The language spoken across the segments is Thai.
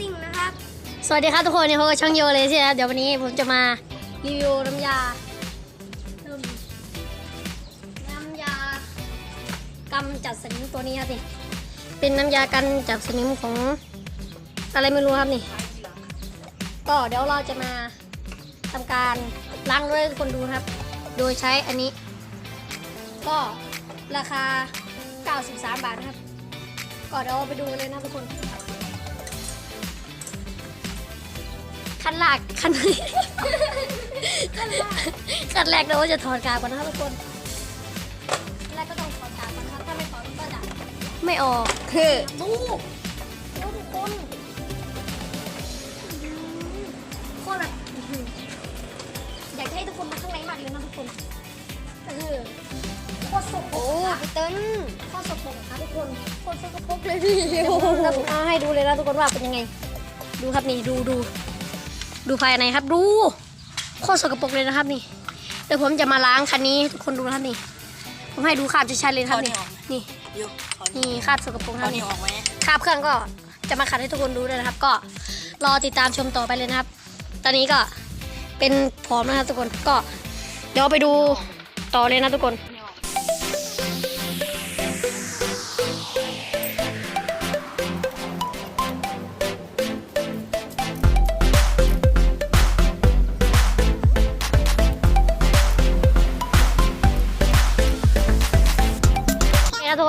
ซิ่งนะครับ สวัสดีครับทุกคนเนี่ยพบกับช่องโยเลยใช่ไหมครับเดี๋ยววันนี้ผมจะมารีวิวน้ำยาน้ำยากำจัดสนิมตัวนี้ครับนี่เป็นน้ำยากันจัดสนิมของอะไรไม่รู้ครับนี่ ก็เดี๋ยวเราจะมาทำการล้างด้วยคนดูครับ โดยใช้อันนี้ ก็ราคา 93 บาทนะครับ ก็เดี๋ยวเราไปดูเลยนะทุกคน ขั้นแรกขั้นขั้นแรกขั้นแรกเราจะถอดกาวก่อนนะครับทุกคนขั้นแรกก็ต้องถอดกาวก่อนนะครับถ้าไม่ถอดมันก็จะไม่ออกคือดูดูทุกคนโคตรแบบอยากให้ทุกคนมาข้างในมากเลยนะทุกคนก็คือโคตรสกปรโอ้พี่เติ้ลโคตรสกปรกอะครับทุกคนโคตรสกปรกเลยพี่เดี๋ยวผมจะเอาให้ดูเลยนะทุกคนว่าเป็นยังไง ดูครับนี่ดูดู ดูภายในครับ ดูโคตรสกปรกเลยนะครับนี่เดี๋ยวผมจะมาล้างคันนี้ให้ทุกคนดูนะครับนี่ ผมให้ดูคราบชัดๆเลยนะครับนี่นี่ยูขอนี่คราบสกปรกนะคเอารับนิ้นี่วออกไหมคราบเครื่องก็จะมาขัดให้ทุกคนดูด้วยนะครับ ก็รอติดตามชมต่อไปเลยนะครับ ตอนนี้ก็เป็นพร้อมนะครับทุกคนก็เดี๋ยวไปดูต่อเลยนะทุกคนนี่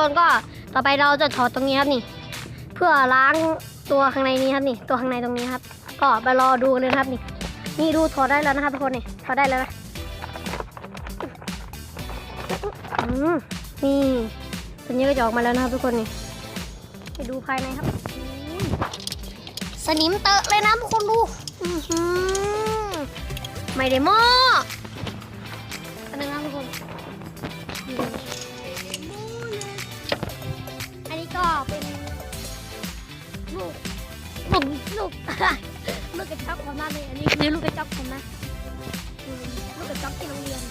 คนก็ต่อไปเราจะถอดตรงนี้ครับนี่ เพื่อล้างตัวข้างในนี้ครับนี่ ตัวข้างในตรงนี้ครับ ก็ไปรอดูเลยครับนี่ นี่ดูถอดได้แล้วนะครับทุกคนนี่ถอดได้แล้วนะนี่ตัวนี้ก็จะออกมาแล้วนะครับทุกคนนี่ไปดูภายในครับ สนิมเตอะเลยนะทุกคนดูไม่ได้มออันนึงนะทุกคนนี่อัน เลยอันนี้คือลูกกระจอกผมนะลูกกระจอกที่โรงเรียน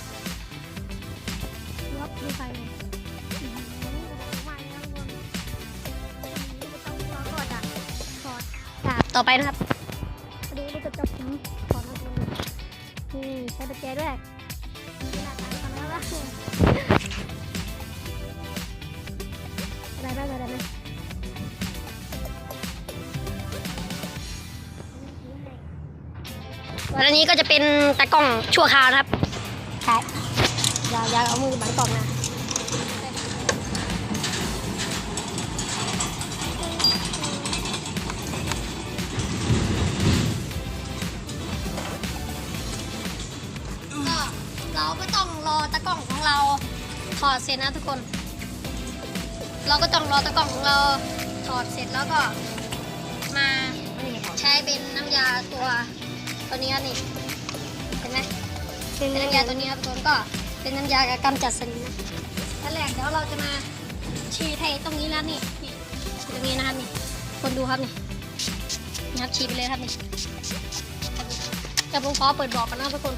รับดูไปเลยต่อไปนะครับดูลูกกระจอกผมถอดนะทุกคนนี่ใช้ประแจด้วยนี่หน้าตาทำแล้วล่ะอะไรบ้างอะไรบ้ วันนี้ก็จะเป็นตากล้องชั่วคราวนะครับใช่อย่าอย่าเอามือบังกล้องนะก็เราก็ต้องรอตากล้องของเราถอดเสร็จนะทุกคน เราก็ต้องรอตากล้องของเราถอดเสร็จแล้วก็มาใช้เป็นน้ำยาตัว ตัวนี้ครับนี่เห็นไหมเป็นน้ำยาตัวนี้ครับทุกคนก็เป็นน้ำยากำจัดสนิมนะขั้นแรกเดี๋ยวเราจะมาฉีดให้ตรงนี้แล้วนี่นี่ฉีดตรงนี้นะครับนี่คนดูครับนี่นี่ครับฉีดไปเลยครับนี่เดี๋ยวผมขอเปิดบอกกันนะครับทุกคน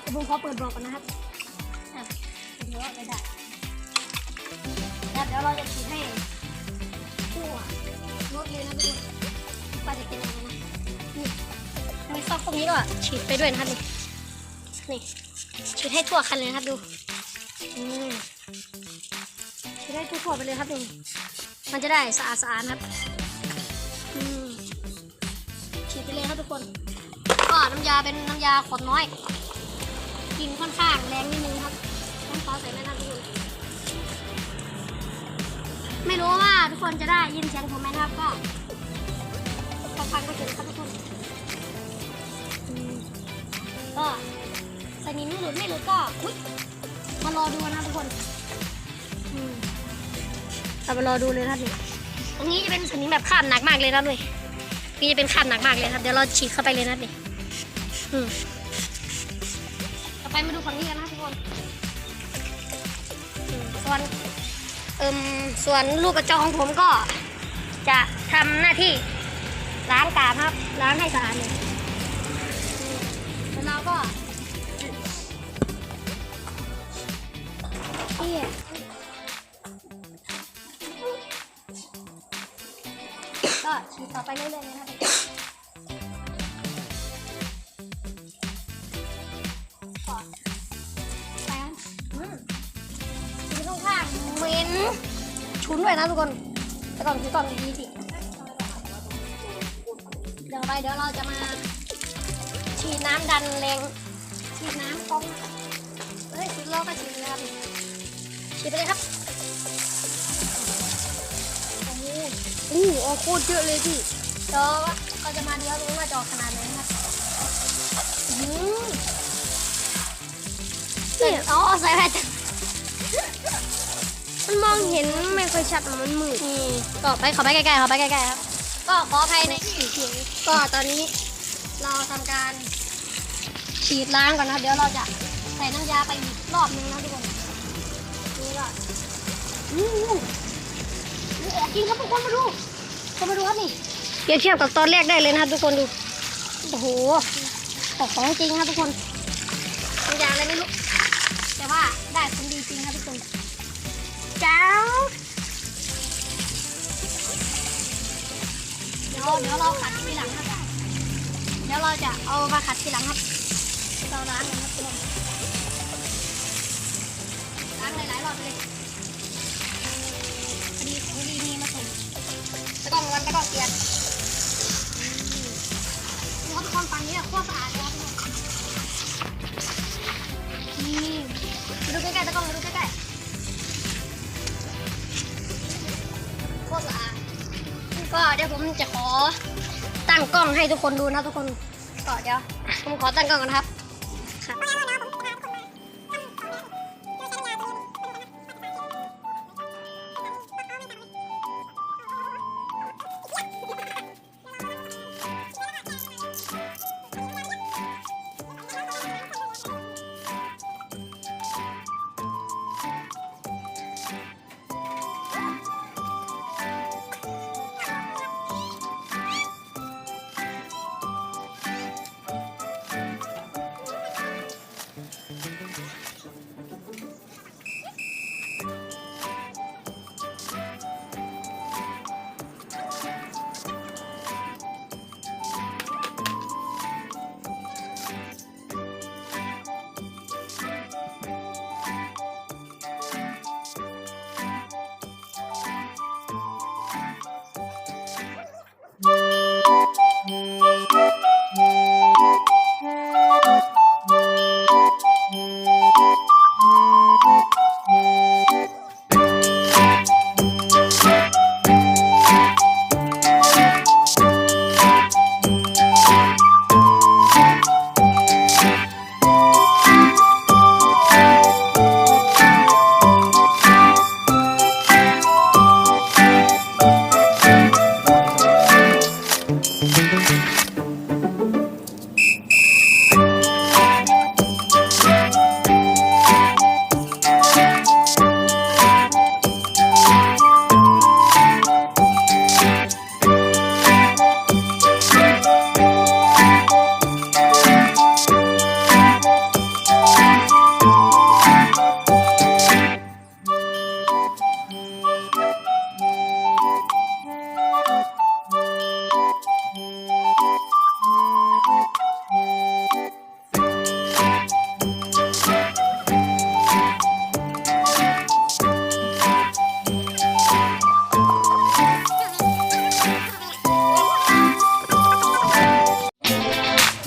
เดี๋ยวผมขอเปิดบอกกันนะครับอะเดี๋ยวไม่ได้แล้วเดี๋ยวเราจะฉีดให้ทั่ว รถเลยนะทุกคนว่าจะเป็นยังไงนะนี่มีซอกตรงนี้ด้วยฉีดไปด้วยนะครับนี่นี่ฉีดให้ทั่วคันเลยครับดูอืมฉีดให้ทั่วไปเลยครับนี่มันจะได้สะอาดสะอาดครับอืมฉีดไปเลยครับทุกคนก็น้ำยาเป็นน้ำยาขวดน้อยกลินค่อนข้างแรงนิดนึงครับต้องขอใส่แม่น้ำทุกคน ไม่รู้ว่าทุกคนจะได้ยินเสียงผมไหมนะครับก็ฟังฟังก็ถึงครับทุกคนก็สนิมไม่หลุดไม่หลุดก็อุ๊ยมารอดูนะครับทุกคนเรามารอดูเลยครับนี่ตรงนี้จะเป็นสนิมแบบคราบหนักมากเลยนะเลยนี่จะเป็นคราบหนักมากเลยครับเดี๋ยวเราฉีดเข้าไปเลยนะนี่ต่อไปมาดูฝั่งนี้กันนะทุกคนอืมส่วน เอิมส่วนลูกกระจอกของผมก็ จะทำหน้าที่ล้างกาบครับล้างให้สะอาดเลยแล้วเราก็นี่ก็ฉีดต่อไปเรื่อยๆเลยนะครับ ชุนด้วยนะทุกคนแต่ก่อนคือก่อนดีสิเดี๋ยวไปเดี๋ยวเราจะมาฉีดน้ำดันแรงฉีดน้ำกองเฮ้ยฉีดล้อก็ฉีดเลยครับฉีดไปเลยครับโอ้โหออกโคตรเยอะเลยพี่เดี๋ยวเราจะมาดูว่าว่าจะออกขนาดไหนนะครับอืมเนี่ยอ๋อใส่แว่น มันมองเห็นไม่ค่อยชัดมันมืดนี่ก็ไปขอไปใกล้ๆขอไปใกล้ๆครับ ก็ขออภัยในเสียงก็ตอนนี้เราทำการฉีดล้างก่อนนะครับเดี๋ยวเราจะใส่น้ำยาไปอีกรอบนึงนะทุกคนนี่ก็อู้หูอู้อกจริงครับทุกคนมาดูคนมาดูครับนี่เปรียบเทียบกับตอนแรกได้เลยนะครับทุกคนดูโอ้โหออของจริงครับทุกคนน้ำยาอะไรไม่รู้แต่ว่าได้ผลดีจริงครับทุกคน จ้าเดี๋ยวเดี๋ยวเราขัดทีหลังครับ เดี๋ยวเราจะเอามาขัดทีหลังครับเราล้างกันครับทุกคนล้างหลายๆรอบไปเลยพอดีของดีมีมาส่งตะกร้องวันตะกร้องเกียร์เพราะทุกคนฝั่งนี้อะโคตรสะอาดเลยครับทุกคนนี่มาดูใกล้ๆตะกล้องมาดูใกล้ๆ ตรสะอาดก็เดี๋ยวผมจะขอตั้งกล้องให้ทุกคนดูนะทุกคนก็เดี๋ยวผมขอตั้งกล้องก่อนครับ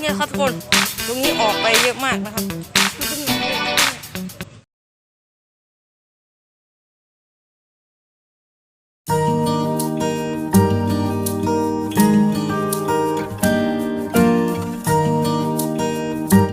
นครับทุกคน ตรงนี้ออกไปเยอะมากนะครับ